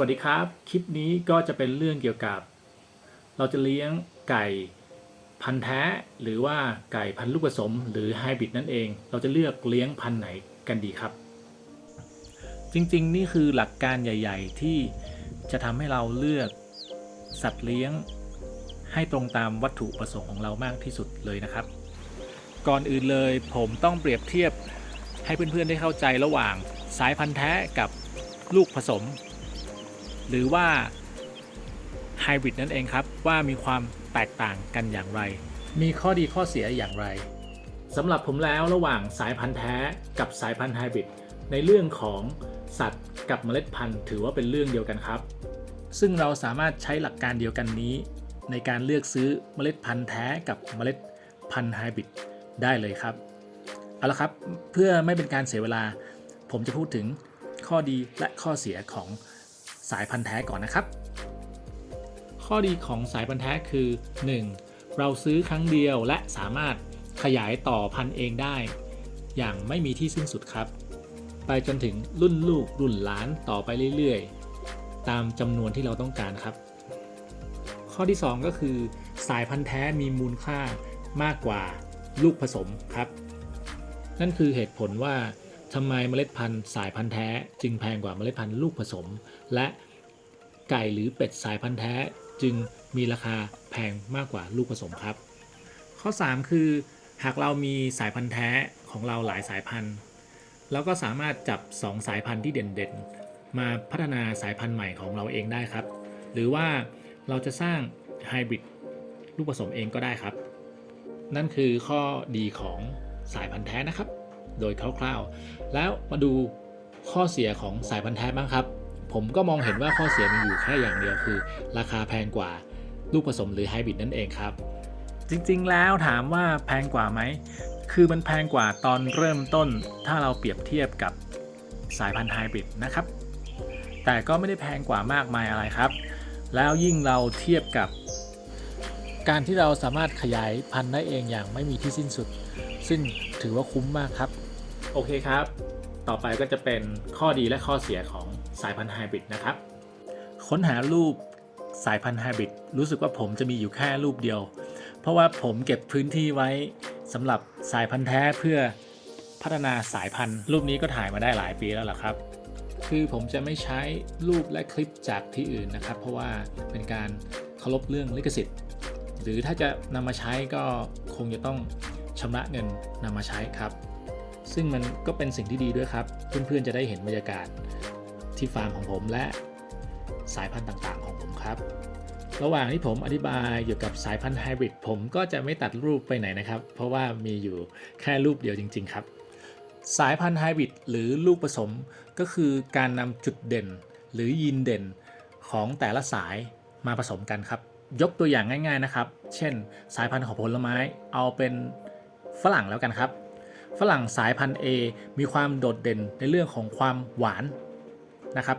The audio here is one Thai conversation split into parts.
วัสดีครับ คลิปนี้ก็จะเป็นเรื่องเกี่ยวกับ เราจะเลี้ยงไก่พันธุ์แท้ หรือว่าไก่พันธุ์ลูกผสม หรือไฮบริดนั่นเอง เราจะเลือกเลี้ยงพันธุ์ไหนกันดีครับ จริงๆ นี่คือหลักการใหญ่ ๆ ที่จะทำให้เราเลือกสัตว์เลี้ยง ให้ตรงตามวัตถุประสงค์ของเรามากที่สุดเลยนะครับ ก่อนอื่นเลยผมต้องเปรียบเทียบให้เพื่อนๆได้เข้าใจระหว่างสายพันธุ์แท้กับลูกผสม หรือว่าไฮบริดนั่นเองครับ ว่ามีความแตกต่างกันอย่างไร มีข้อดีข้อเสียอย่างไรสำหรับผมแล้วระหว่างสายพันธุ์แท้กับสายพันธุ์ไฮบริดในเรื่องของสัตว์กับเมล็ดพันธุ์ ถือว่าเป็นเรื่องเดียวกันครับ ซึ่งเราสามารถใช้หลักการเดียวกันนี้ ในการเลือกซื้อเมล็ดพันธุ์แท้กับเมล็ดพันธุ์ไฮบริดได้เลยครับ เอาละครับเพื่อไม่เป็นการเสียเวลา ผมจะพูดถึงข้อดีและข้อเสียของ สายพันธุ์แท้ก่อนนะครับ ข้อดีของสายพันธุ์แท้คือ 1. เราซื้อครั้งเดียวและสามารถขยายต่อพันธุ์เองได้ อย่างไม่มีที่สิ้นสุดครับ ไปจนถึงรุ่นลูกรุ่นหลานต่อไปเรื่อยๆ ตามจำนวนที่เราต้องการครับ ข้อที่ 2 ก็คือ สายพันธุ์แท้มีมูลค่ามากกว่าลูกผสมครับ นั่นคือเหตุผลว่า ทำไมเมล็ดพันธุ์สายพันธุ์แท้ จึงแพงกว่าเมล็ดพันธุ์ลูกผสม และไก่หรือเป็ดสายพันธุ์แท้ จึงมีราคาแพงมากกว่าลูกผสมครับ ข้อ 3 คือ หากเรามีสายพันธุ์แท้ของเราหลายสายพันธุ์เราก็สามารถจับ 2 สายพันธุ์ที่เด่นๆ มาพัฒนาสายพันธุ์ใหม่ของเราเองได้ครับ หรือว่าเราจะสร้างไฮบริดลูกผสมเองก็ได้ครับ นั่นคือข้อดีของสายพันธุ์แท้นะครับ โดยคร่าวๆ แล้วมาดูข้อเสียของสายพันธุ์แท้บ้างครับ ผมก็มองเห็นว่าข้อเสียมีอยู่แค่อย่างเดียวคือ ราคาแพงกว่าลูกผสมหรือไฮบริดนั่นเองครับ จริงๆแล้วถามว่าแพงกว่าไหม คือมันแพงกว่าตอนเริ่มต้น ถ้าเราเปรียบเทียบกับสายพันธุ์ไฮบริดนะครับ แต่ก็ไม่ได้แพงกว่ามากมายอะไรครับ แล้วยิ่งเราเทียบกับการที่เราสามารถขยายพันธุ์ได้เองอย่างไม่มีที่สิ้นสุด ซึ่งถือว่าคุ้มมากครับ โอเคครับ ต่อไปก็จะเป็นข้อดีและข้อเสียของสายพันธุ์ไฮบริดนะครับ ค้นหารูปสายพันธุ์ไฮบริดรู้สึกว่าผมจะมีอยู่แค่รูปเดียว เพราะว่าผมเก็บพื้นที่ไว้สำหรับสายพันธุ์แท้เพื่อพัฒนาสายพันธุ์ รูปนี้ก็ถ่ายมาได้หลายปีแล้วล่ะครับ คือผมจะไม่ใช้รูปและคลิปจากที่อื่นนะครับ เพราะว่าเป็นการเคารพเรื่องลิขสิทธิ์ หรือถ้าจะนำมาใช้ก็คงจะต้องชำระเงินนำมาใช้ครับ ซึ่งมันก็เป็นสิ่งที่ดีด้วยครับ เพื่อนๆจะได้เห็นบรรยากาศที่ฟาร์มของผมและสายพันธุ์ต่างๆของผมครับ ระหว่างที่ผมอธิบายเกี่ยวกับสายพันธุ์ไฮบริดผมก็จะไม่ตัดรูปไปไหนนะครับ เพราะว่ามีอยู่แค่รูปเดียวจริง ๆ ครับ สายพันธุ์ไฮบริดหรือลูกผสมก็คือการนำจุดเด่น หรือยีนเด่นของแต่ละสายมาผสมกันครับ ยกตัวอย่างง่าย ๆนะครับ เช่น สายพันธุ์ของผลไม้เอาเป็นฝรั่งแล้วกันครับ ฝรั่งสายพันธุ์ A มีความโดดเด่นในเรื่องของความหวานนะครับ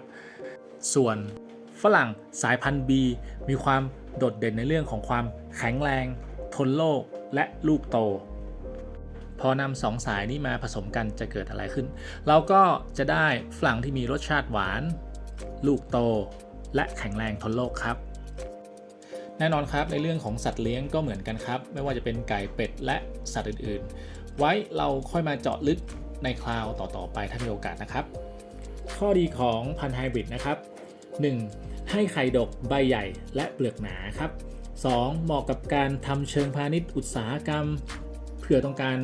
ส่วนฝรั่งสายพันธุ์ B มีความโดดเด่นในเรื่องของความแข็งแรง ทนโรคและลูกโต พอนำสองสายนี้มาผสมกันจะเกิดอะไรขึ้น เราก็จะได้ฝรั่งที่มีรสชาติหวาน ลูกโต และแข็งแรงทนโรคครับแน่นอนครับในเรื่องของสัตว์เลี้ยงก็เหมือนกันครับ ไม่ว่าจะเป็นไก่เป็ดและสัตว์อื่นๆ ไว้เราค่อยมาเจาะลึกในคราวต่อๆไปถ้ามีโอกาสนะครับ ข้อดีของพันธุ์ไฮบริดนะครับ 1. ให้ไข่ดกใบใหญ่และเปลือกหนาครับ 2. เหมาะกับการทำเชิงพาณิชย์อุตสาหกรรม เพื่อต้องการ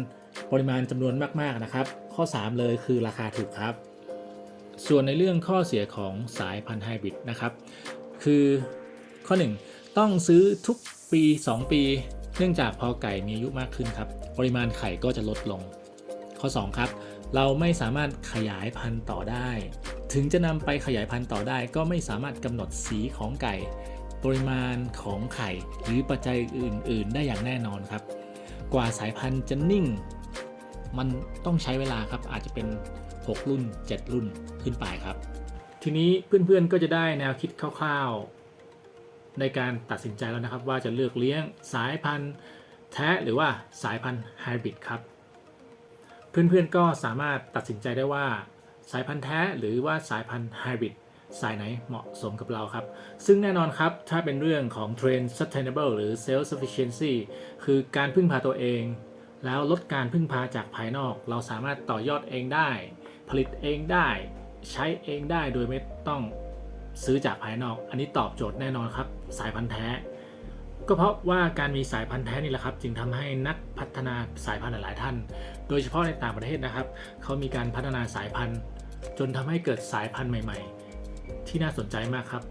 ปริมาณจำนวนมากๆนะครับ ข้อ 3 เลยคือราคาถูกครับ ส่วนในเรื่องข้อเสียของสายพันธุ์ไฮบริดนะครับ คือข้อ 1 ต้องซื้อทุกปี 2 ปี เนื่องจากพอไก่มีอายุมากขึ้นครับ ปริมาณไข่ก็จะลดลง ข้อ 2 ครับ เราไม่สามารถขยายพันธุ์ต่อได้ ถึงจะนำไปขยายพันธุ์ต่อได้ ก็ไม่สามารถกำหนดสีของไก่ ปริมาณของไข่ หรือปัจจัยอื่น ๆ ได้อย่างแน่นอนครับ กว่าสายพันธุ์จะนิ่ง มันต้องใช้เวลาครับอาจจะเป็น 6 รุ่น 7 รุ่นขึ้นไปครับ ทีนี้เพื่อนๆก็จะได้แนวคิดคร่าวๆ ในการตัดสินใจแล้วนะครับ ว่าจะเลือกเลี้ยงสายพันธุ์แท้หรือว่าสายพันธุ์ไฮบริดครับ เพื่อนๆก็สามารถตัดสินใจได้ว่าสายพันธุ์แท้หรือว่าสายพันธุ์ไฮบริดสายไหนเหมาะสมกับเราครับ ซึ่งแน่นอนครับ ถ้าเป็นเรื่องของเทรน sustainable หรือ self sufficiency คือการพึ่งพาตัวเอง แล้วลดการพึ่งพาจากภายนอก เราสามารถต่อยอดเองได้ ผลิตเองได้ ใช้เองได้โดยไม่ต้อง ซื้อจากภายนอก อันนี้ตอบโจทย์แน่นอนครับ สายพันธุ์แท้ ก็เพราะว่าการมีสายพันธุ์แท้นี่แหละครับ จึงทำให้นักพัฒนาสายพันธุ์หลายท่าน โดยเฉพาะในต่างประเทศนะครับ เขามีการพัฒนาสายพันธุ์ จนทำให้เกิดสายพันธุ์ใหม่ ๆ ที่น่าสนใจมากครับ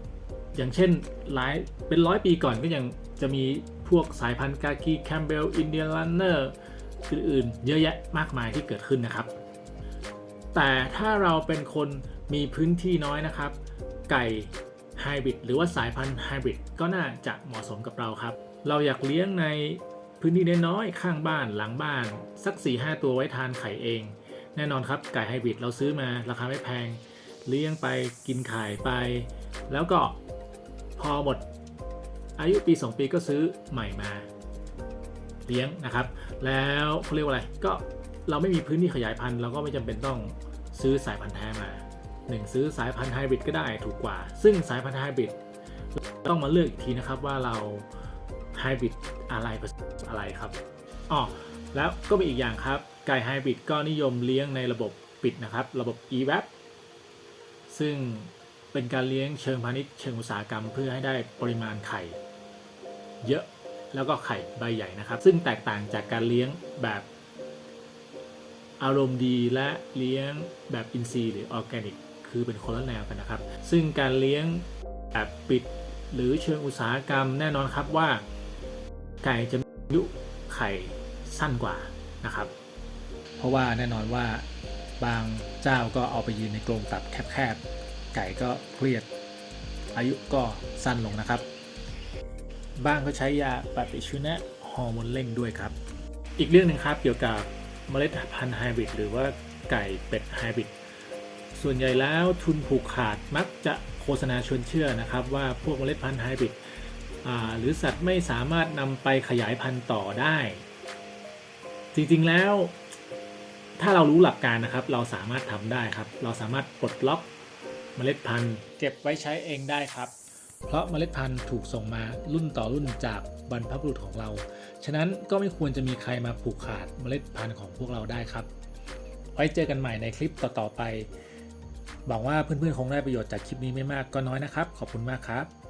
อย่างเช่นหลายเป็นร้อยปีก่อนก็ยังจะมีพวกสายพันธุ์กากีแคมเบลอินเดียลันเนอร์อื่นๆ เยอะแยะมากมายที่เกิดขึ้นนะครับ แต่ถ้าเราเป็นคนมีพื้นที่น้อยนะครับ ไก่ไฮบริดหรือว่าสายพันธุ์ไฮบริดก็น่าจะเหมาะสมกับเราครับ เราอยากเลี้ยงในพื้นที่น้อยๆข้างบ้านหลังบ้าน สัก 4-5 ตัวไว้ทานไข่เอง แน่นอนครับไก่ไฮบริดเราซื้อมาราคาไม่แพง เลี้ยงไปกินไข่ไป แล้วก็พอหมดอายุปี 2 ปีก็ซื้อใหม่มาเลี้ยงนะครับ แล้วเขาเรียกว่าอะไรก็เราไม่มีพื้นที่ขยายพันธุ์เราก็ไม่จำเป็นต้องซื้อสายพันธุ์แท้มา หนึ่งซื้อสายพันธุ์ไฮบริดก็ได้ถูกกว่า ซึ่งสายพันธุ์ไฮบริดต้องมาเลือกอีกทีนะครับว่าเราไฮบริดอะไรอะไรครับอ๋อแล้วก็มีอีกอย่างครับ ไก่ไฮบริดก็นิยมเลี้ยงในระบบปิดนะครับ ระบบ EVAP ซึ่งเป็นการเลี้ยงเชิงพาณิชย์เชิงอุตสาหกรรม เพื่อให้ได้ปริมาณไข่ เยอะแล้วก็ไข่ใบใหญ่นะครับ ซึ่งแตกต่างจากการเลี้ยงแบบอารมณ์ดีและเลี้ยงแบบอินทรีย์หรือออร์แกนิก คือเป็นคนละแนวกันนะครับ ซึ่งการเลี้ยงแบบปิดหรือเชิงอุตสาหกรรมแน่นอนครับว่า ไก่จะอายุไข่สั้นกว่านะครับ เพราะว่าแน่นอนว่าบางเจ้าก็เอาไปยืนในกรงตับแคบๆ ไก่ก็เครียด อายุก็สั้นลงนะครับ บ้างก็ใช้ยาปฏิชีวนะฮอร์โมนเร่งด้วยครับ อีกเรื่องหนึ่งครับเกี่ยวกับเมล็ดพันธุ์ไฮบริดหรือว่าไก่เป็ดไฮบริด ส่วนใหญ่แล้วทุนผูกขาดมักจะโฆษณาชวนเชื่อนะครับ ว่าพวกเมล็ดพันธุ์ไฮบริดหรือสัตว์ไม่สามารถนำไปขยายพันธุ์ต่อได้ จริงๆแล้วถ้าเรารู้หลักการนะครับ เราสามารถทำได้ครับ เราสามารถปลดล็อกเมล็ดพันธุ์ เก็บไว้ใช้เองได้ครับ เพราะเมล็ดพันธุ์ถูกส่งมารุ่นต่อรุ่นจากบรรพบุรุษของเรา ฉะนั้นก็ไม่ควรจะมีใครมาผูกขาดเมล็ดพันธุ์ของพวกเราได้ครับ ไว้เจอกันใหม่ในคลิปต่อๆไป หวังว่าเพื่อนๆคงได้ประโยชน์จากคลิปนี้ไม่มากก็น้อยนะครับ ขอบคุณมากครับ